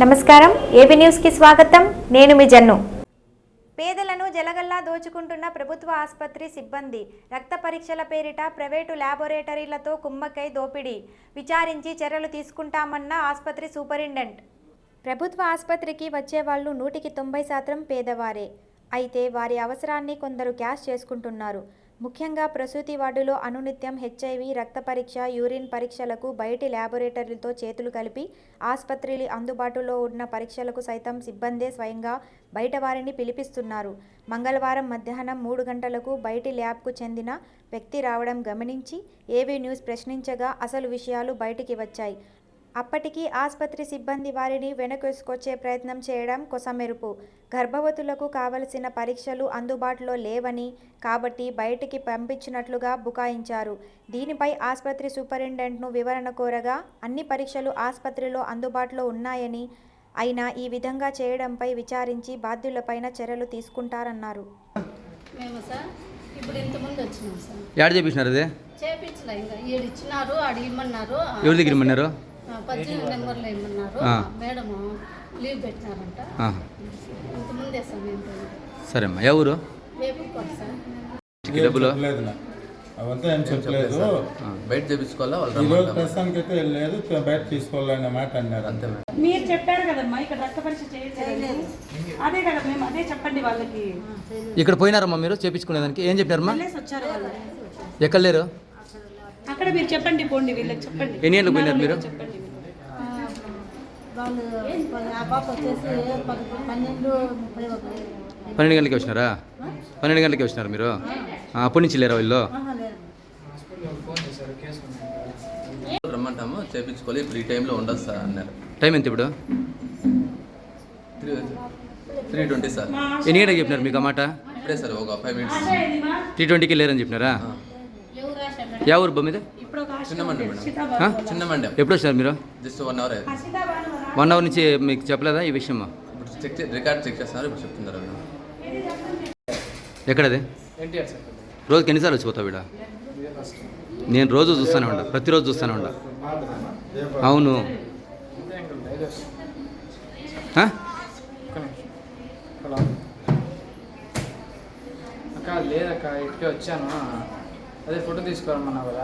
నమస్కారం. ఏబీ న్యూస్కి స్వాగతం. నేను మీ జన్ను. పేదలను జలగల్లా దోచుకుంటున్న ప్రభుత్వ ఆసుపత్రి సిబ్బంది రక్త పరీక్షల పేరిట ప్రైవేటు ల్యాబొరేటరీలతో కుమ్మక్కై దోపిడీ. విచారించి చర్యలు తీసుకుంటామన్న ఆసుపత్రి సూపరింటెండెంట్. ప్రభుత్వ ఆసుపత్రికి వచ్చే వాళ్ళు నూటికి తొంభై శాతం పేదవారే. అయితే వారి అవసరాన్ని కొందరు క్యాష్ చేసుకుంటున్నారు. ముఖ్యంగా ప్రసూతి వార్డులో అనునిత్యం హెచ్ఐవి రక్త పరీక్ష యూరిన్ పరీక్షలకు బయటి ల్యాబొరేటరీలతో చేతులు కలిపి ఆసుపత్రిలు అందుబాటులో ఉన్న పరీక్షలకు సైతం సిబ్బందే స్వయంగా బయట వారిని పిలిపిస్తున్నారు. మంగళవారం మధ్యాహ్నం మూడు గంటలకు బయటి ల్యాబ్కు చెందిన వ్యక్తి రావడం గమనించి ఏవీ న్యూస్ ప్రశ్నించగా అసలు విషయాలు బయటికి వచ్చాయి. అప్పటికి ఆసుపత్రి సిబ్బంది వారిని వెనకేసుకొచ్చే ప్రయత్నం చేయడం కొసమెరుపు. గర్భవతులకు కావలసిన పరీక్షలు అందుబాటులో లేవని కాబట్టి బయటికి పంపించినట్లుగా బుకాయించారు. దీనిపై ఆసుపత్రి సూపరింటెండెంట్ను వివరణ కోరగా అన్ని పరీక్షలు ఆసుపత్రిలో అందుబాటులో ఉన్నాయని అయినా ఈ విధంగా చేయడంపై విచారించి బాధ్యులపైన చర్యలు తీసుకుంటారన్నారు. మేము సార్ ఇప్పుడు ఇంతకుముందు వచ్చినాం సార్. యాడ్ చేపించినారు అది? చేపించలే ఇంకా. ఈడు ఇచ్చినారు ఆడు ఇమ్మన్నారు. ఎవరి దగ్గర ఇమ్మన్నారు? పద్దెనిమిది నెంబర్లో ఇమ్మన్నారు ఆ. మేడం లీవ్ పెట్టినారంట. ఆహా. ఇంతకుముందే సార్ మేము పోయింది. సరే. అమ్మా ఎవరు డబ్బులు అవంతా ఏం చెప్పలేదు ఆ. బయట చేపించుకోవాలా? ప్రస్తుతానికి అయితే బయట తీసుకోవాలనే మాట అన్నారు. అంతే మీరు చెప్పారు కదమ్మా ఇక్కడ రక్త పరీక్ష చేయలేదు అదే కదా మేము అదే చెప్పండి వాళ్ళకి. ఇక్కడ పోయినారమ్మా మీరు చేపించుకునేదానికి. ఏం వాళ్ళు. ఎక్కడ లేరు? అక్కడ మీరు చెప్పండి పోండి వీళ్ళకి చెప్పండి. ఎన్ని గంటలకు పోయినారు మీరు? చెప్పండి. వాళ్ళు ఆ పాప వచ్చేసి పన్నెండు ముప్పై ఒకటి. పన్నెండు గంటలకి వచ్చినారా? పన్నెండు గంటలకి వచ్చినారు మీరు? ఆ, అప్పటి నుంచి లేరా వీళ్ళు? రమ్మంటాము చేపించుకోవాలి. ఇప్పుడు ఈ టైంలో ఉండదు సార్ అన్నారు. టైం ఎంత ఇప్పుడు? Three three twenty sir. ఎన్ని గంటలకు చెప్పినారు మీకు ఆ మాట? ఇప్పుడే సార్ ఒక ఫైవ్ మినిట్స్ త్రీ ట్వంటీకి లేరని చెప్పినారా? యా ఊరు బొమ్మ ఎప్పుడు వచ్చినారు మీరు? Just one hour. అయింది వన్ అవర్ నుంచి మీకు చెప్పలేదా ఈ విషయం ఇప్పుడు చెక్ చే- రికార్డ్ చెక్ చేస్తున్నారు ఇప్పుడు చెప్తున్నారు ఎక్కడది? రోజుకి ఎన్నిసార్లు వచ్చిపోతావు వీడ? నేను రోజు చూస్తానే ఉండా ప్రతిరోజు చూస్తానే ఉండా. అవును. లేదక్క ఇటుకే వచ్చాను. అదే ఫోటో తీసుకోరమ్మన్నావు కదా